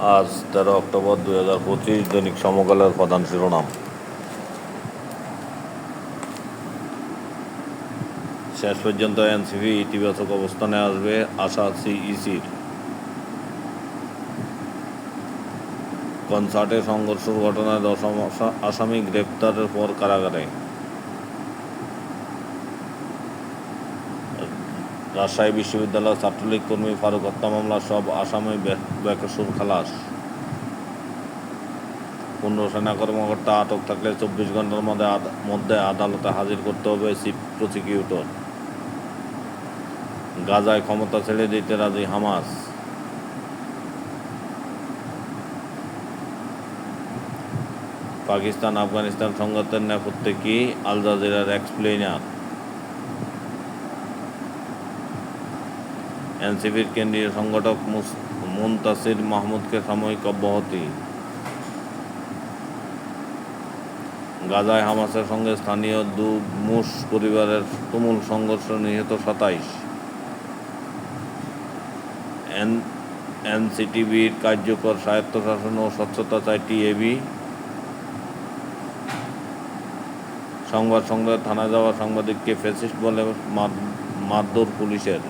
আজ তেরো অক্টোবর দুই হাজার পঁচিশ দৈনিক সমকালের প্রধান শিরোনাম। শেষ পর্যন্ত এনসিপি ইতিবাচক অবস্থানে আসবে, আশা সিইসির কনসার্টে সংঘর্ষের ঘটনায় দশ আসা- আসামি গ্রেপ্তারের পর কারাগারে। রাজশাহী বিশ্ববিদ্যালয়ের ছাত্রলীগ কর্মী ফারুক হত্যা মামলা সব আসামি বেকসুর খালাস। পূর্ণ সেনা কর্মকর্তা আটক থাকলে চব্বিশ ঘণ্টার মধ্যে মধ্যে আদালতে হাজির করতে হবে চিফ প্রসিকিউটর। গাজায় ক্ষমতা ছেড়ে দিতে রাজি হামাস। পাকিস্তান আফগানিস্তান সংঘাতের নেপথ্যে কি আল জাজিরার এক্সপ্লেইনার? এনসিপির কেন্দ্রীয় সংগঠক মুনতাসির মাহমুদকে সাময়িক অব্যাহতি। গাজায় হামাসের সঙ্গে স্থানীয় দু মুস পরিবারের তুমুল সংঘর্ষ নিহত সাতাইশ। এন, এনসিটিভির কার্যকর স্বায়ত্তশাসন ও স্বচ্ছতা চায় টিএবি। সংবাদ সংগ্রহে থানায় যাওয়া সাংবাদিককে ফেসিস্ট বলে মার- মারধর পুলিশের।